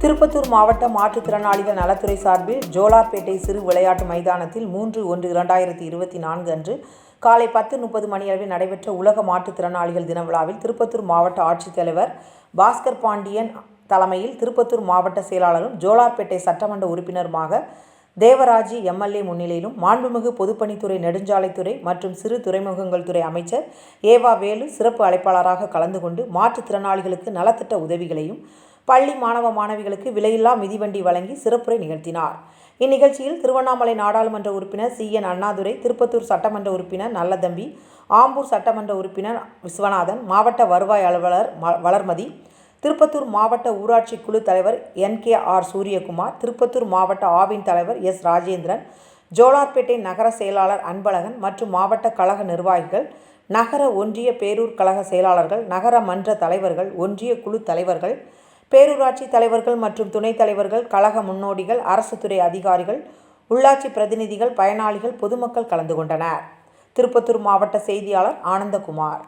திருப்பத்தூர் மாவட்ட மாற்றுத்திறனாளிகள் நலத்துறை சார்பில் ஜோலார்பேட்டை சிறு விளையாட்டு மைதானத்தில் மூன்று ஒன்று இரண்டாயிரத்தி இருபத்தி நான்கு அன்று காலை பத்து முப்பது மணியளவில் நடைபெற்ற உலக மாற்றுத்திறனாளிகள் தின விழாவில் திருப்பத்தூர் மாவட்ட ஆட்சித்தலைவர் பாஸ்கர் பாண்டியன் தலைமையில் திருப்பத்தூர் மாவட்ட செயலாளரும் ஜோலார்பேட்டை சட்டமன்ற உறுப்பினருமாக தேவராஜி எம்எல்ஏ முன்னிலையிலும் மாண்புமிகு பொதுப்பணித்துறை நெடுஞ்சாலைத்துறை மற்றும் சிறு துறைமுகங்கள் துறை அமைச்சர் ஏவா வேலு சிறப்பு அழைப்பாளராக கலந்து கொண்டு மாற்றுத்திறனாளிகளுக்கு நலத்திட்ட உதவிகளையும் பள்ளி மாணவ மாணவிகளுக்கு விலையில்லா மிதிவண்டி வழங்கி சிறப்புரை நிகழ்த்தினார். இந்நிகழ்ச்சியில் திருவண்ணாமலை நாடாளுமன்ற உறுப்பினர் சி. என். அண்ணாதுரை திருப்பத்தூர் சட்டமன்ற உறுப்பினர் நல்லதம்பி ஆம்பூர் சட்டமன்ற உறுப்பினர் விஸ்வநாதன் மாவட்ட வருவாய் அலுவலர் ம- வளர்மதி திருப்பத்தூர் மாவட்ட ஊராட்சி குழு தலைவர் N. K. R. Suryakumar Tirupattur மாவட்ட ஆவின் தலைவர் எஸ். ராஜேந்திரன் ஜோலார்பேட்டை நகர செயலாளர் அன்பழகன் மற்றும் மாவட்ட கழக நிர்வாகிகள் நகர ஒன்றிய பேரூர் கழக செயலாளர்கள் நகர மன்ற தலைவர்கள் ஒன்றிய குழு தலைவர்கள் பேரூராட்சி தலைவர்கள் மற்றும் துணைத் தலைவர்கள் கழக முன்னோடிகள் அரசு துறை அதிகாரிகள் உள்ளாட்சி பிரதிநிதிகள் பயனாளிகள் பொதுமக்கள் கலந்து கொண்டனர். திருப்பத்தூர் மாவட்ட செய்தியாளர் ஆனந்தகுமார்.